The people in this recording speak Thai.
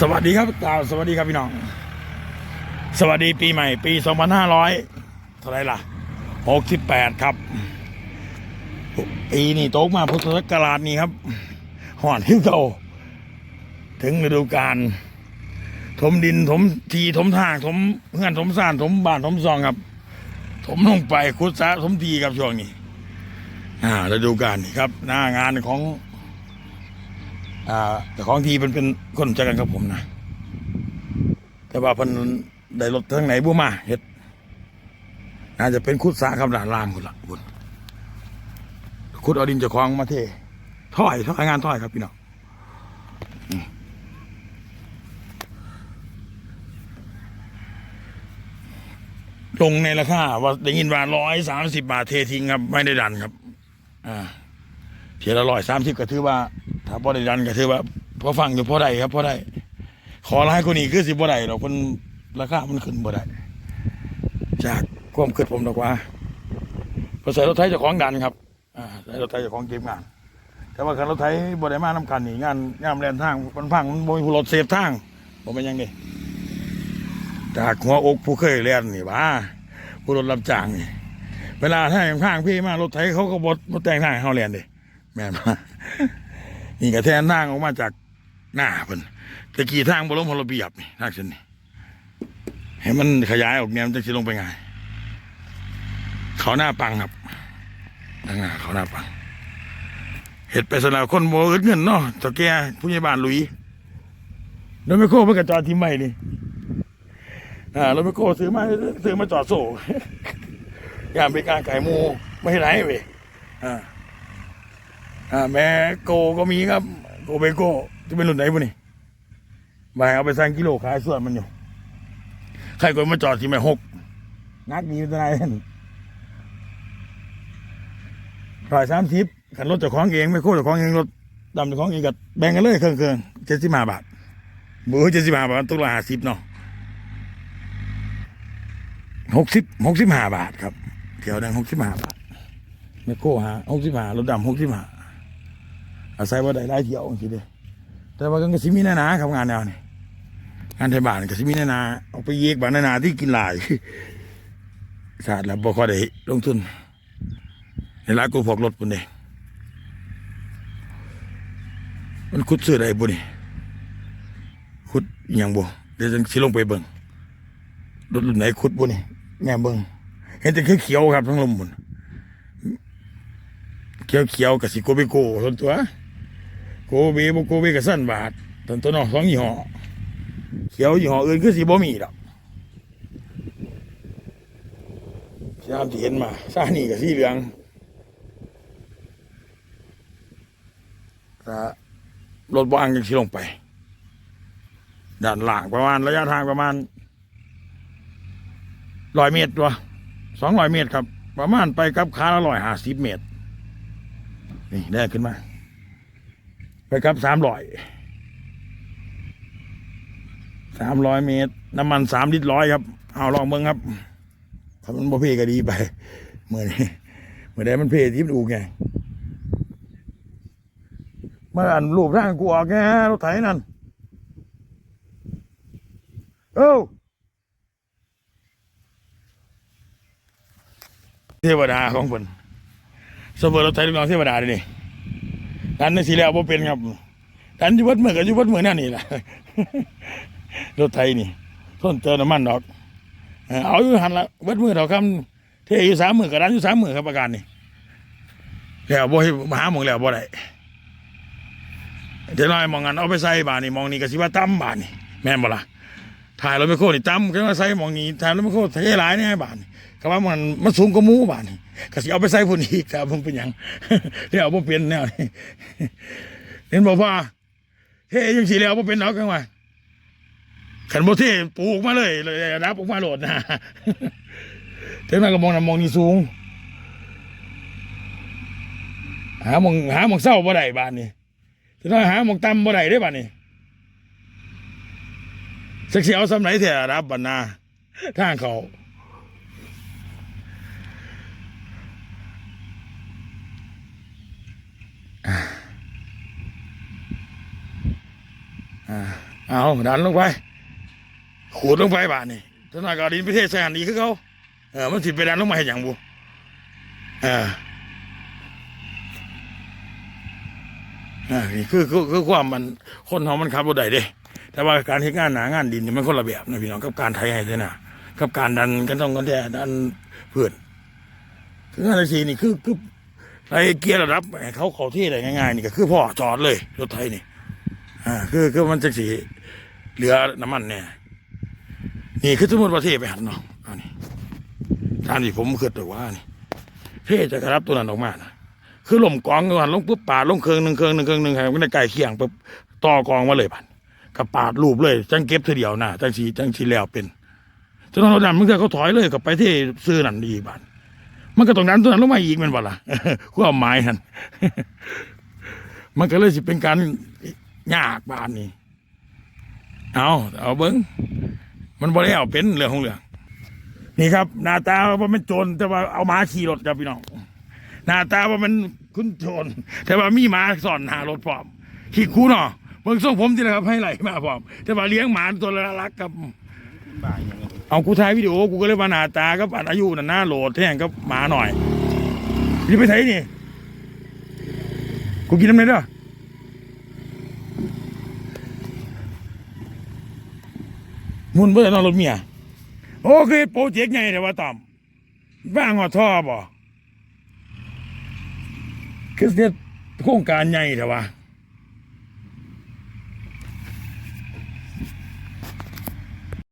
สวัสดีครับกล่าวสวัสดีครับพี่น้อง สวัสดีปีใหม่ ปี 2500เท่าไรล่ะ 68 ครับปีนี้โตกมาพุทธศักราชนี้ครับห่อนที่โตถึงฤดูกาลถมดินถมทีถมทางถมเพื่อนถมซ่านถมบ้านถมซองครับ ถมลงไปคุดซะถมทีครับช่วงนี้ อ่าฤดูกาลนี่ครับ หน้างานของ อ่าแต่ของทีเป็นเป็นคนจักกันกับผมนะแต่ว่าเพิ่นได้รถทางไหนบุมาเฮ็ดน่าจะเป็นคุดสาคำด่านล่างคุณละคุณคุดเอาดินจะคลองมาเทถ้อยถ้อยงานถ้อยครับพี่น้องลงในราคาว่าได้ยินว่าร้อยสามสิบาทเททิ้งครับ ไม่ได้ดันครับ อ่าเทียละร้อยสามสิบก็ถือว่า ถ้าพ่อได้ดันก็ถือว่าพอฟังอยู่พ่อได้ครับพ่อได้ขอร้ายกว่านี้คือสิบ่ได้ดอกมันราคามันขึ้นบ่ได้จากความคิดผมดอกว่าพอใส่รถไถเจะของดันครับอ่าใส่รถไถเจะของเก็บงาน แต่ว่าคันรถไถบ่ได้มานํกันนี่งานงานแลนทางมันพังมันบ่มีผู้รถเซฟทางบ่เป็นยังนี่จากหัวอกผู้เคยเรียนนี่ว่าผู้รถรับจ้างนี่เวลาถ้าอย่างข้างพี่มารถไถเขาก็บดบดแต่งทางเขาเรียนดิแม่มา นี่ก็แทนทางออกมาจากหน้าเพิ่นตะกี้ทางบรมพลเบียบนี่ทางเส้นนี้ให้มันขยายออกเนี่ยมันจะสิลงไปไงเขาหน้าปังครับทางหน้าเขาหน้าปังเห็ดไปสำหรับคนโมอึดเงินเนาะตะแกผู้ใหญ่บ้านลุยรถไม่โค้เพื่อกระจอดที่ไม่นี่อ่ารถไม่โค้ซื้อมาซื้อมาจอดโซ่ยามไปกลางไก่มูไม่ไหนเว้ยอ่า อ่าแม่โกก็มีครับ โกเบโกจะเป็นรุ่นไหนบุนี่มาเอาไปสร้างกิโลขายส่วนมันอยู่ ใครก็มาจอดที่ไม่หกนักดีเป็นไงนั่นร้อยสามสิบขันรถเจ้าของเองไม่โคตรเจ้าของเองรถดำเจ้าของเองกับแบ่งกันเลยเครื่องเครื่องเจ็ดสิบห้าบาทบูเจ็ดสิบห้าบาทตุลาห้าสิบเนาะหกสิบหกสิบห้าบาทครับเที่ยวดังหกสิบห้าบาทไม่โก้ฮะหกสิบห้ารถดำหกสิบห้า อาศัยว่าได้ได้เที่ยวจริงๆเด้แต่ว่าก็สิมีแน่นาครับงานแนวนี้งานไทยบ้านก็สิมีแน่นาเอาไปเยกบ้านแน่นาที่กินหลายศาสตร์แล้วบ่ค่อยได้ลงทุนในร้านกูพกรถปุ่นเด้มันขุดซื้อได้บุนี่ขุดอย่างบ่เดี๋ยวจะสิลงไปเบิ่งรถรุ่นไหนขุดบุนี่แง่เบิ่งเห็นแต่เขียวครับทั้งลมบุนเขียวเขียวกับสิโกเบโก้ส่วนตัว เบบ่โกเบกับสั้นบาทตอนตัวนอกสองยี่ห้อเขียวยี่ห้ออื่นคือสิบ่มีดอกยามที่เห็นมาซานี่กับสีเหลืองถ้ารถว่างยังสิลงไปด้านหล่างประมาณระยะทางประมาณร้อยเมตรตัวสองร้อยเมตรครับ ประมาณไปกับขาละร้อยห้าสิบเมตร นี่ได้ขึ้นมา ไปครับสามร้อยสามร้อยเมตร น้ำมันสามลิตรร้อยครับ เอาลองเบิ่งครับถ้ามันบ่เพก็ดีไปเหมือนี้เมื่อใดมันเพที่มันอูกไงมื่ออันรูปร่างกูออกแกรถไถนั่นเอ้าเทวดาของคนสมบูรณ์รถไถลูกน้องเทวดาเลยนี่ ดันในสีแล้วบ่เป็นครับดันยู่วัดเมื่อกับยู่วัดเมื่อนั่นนี่แหละรถไถนี่ต้นเติมน้ำมันดอกเออเอาอยู่หันละเบิดมือเราคำเทอยู่สามมือกับร้านอยู่สามมือครับประการนี่แล้วบ่ให้มาหาหมองแล้วบ่ได้เดี๋ยวน้อยมองงันเอาไปใส่บานนี่มองนี่ก็สิว่าตั้มบานนี่แม่นบ่ล่ะถ่ายรถไม่โคนี่ตั้มก็ว่าใส่มองนี่ถ่ายรถไม่โคเทหลายนี่บานนี่ก็ว่ามันมันสูงกว่ามูบานนี่ ก็สิเอาไปใส่พุ่นอีกครับผมเป็นหยังเดี๋ยวบ่เป็นแนวนี่เห็นบอกว่าเทยังสิแล้วบ่เป็นดอกกันว่าขันโบเทปลูกมาเลยเลยนับออกมาโหลดนะเท่านั้นก็มองนะมองนี่สูง หามองหามองเศร้าบ่ได้บ้านนี่เท่านั้นหามองต่ำบ่ได้ได้บ้านนี่สักเสียวสำไหนแถรับบันนาทางเขาอ่า เอาดันลงไป ขูดลงไปบาดนี่ถ้าน่อยก็เอาดินไปเทใส่หันดีคือเขาเออมันสิไปดันลงมาให้หยังบุเอออ่านี่คือคือคือความมันคนเขามันขับรถได้เด้ แต่ว่าการเฮ็ดงานหนางานดินนี่มันคนละแบบนะพี่น้องกับการไถให้เด้อนะกับการดันกันต้องกันแท้ดันเพื่อนคืองานไอซีนี่คือคือ ไอ้เกียร์ระดับให้เขาเขาที่อะได้ง่ายๆนี่ก็คือพ่อจอดเลยรถไถนี่อ่าคือคือมันจะสีเหลือน้ำมันเนี่ยนี่คือสมมติว่าเทไปหันเนาะอันนี้ตามที่ผมเคยตัวว่านี่เทจะกระรับตัวนั้นออกมานะคือลมกองกันลงปุ๊บปาดลงเครื่องหนึ่งเครื่องหนึ่งเครื่องหนึ่งให้มันได้ไก่เคียงปุ๊บต่อกองมาเลยบันกับปาดรูปเลยจังเก็บเธอเดียวนะจังสีจังสีแล้วเป็นจนตอนนั้นมันก็เขาถอยเลยกับไปที่ซื้อนั่นดีบัน มันก็ตรงนั้นตัวนั้นลงมาอีกมันบ่ล่ะความหมายนั่นมันก็เลยสิเป็นการยากบานนี่เอาเอาเบิ้งมันบ่ได้เอาเป็นเรื่องของเรื่องนี่ครับ หน้าตาว่ามันโจรแต่ว่าเอาหมาขี่รถครับพี่น้องหน้าตาว่ามันคุณโจรแต่ว่ามีหมาสอนหารถพร้อมขี่คูเนาะเบิ่งส่งผมที่นะครับให้ไหลมาพร้อมแต่ว่าเลี้ยงหมาตัวละรักกับบ่าอย่าง เอากูถ่ายวิดีโอกูก็เลยวาหนาตากับอายุน่ะหน้าโหลดแท่งกับหมาหน่อยนี่ไปไทยนี่กูกินน้ำไหนเด้อมุนเพื่อนอนรถเมียโอเคโปรเจกต์ใหญ่แต่ว่าต่ำว่างหัวท่อบ่คือเนี่ยโครงการใหญ่แต่ว่า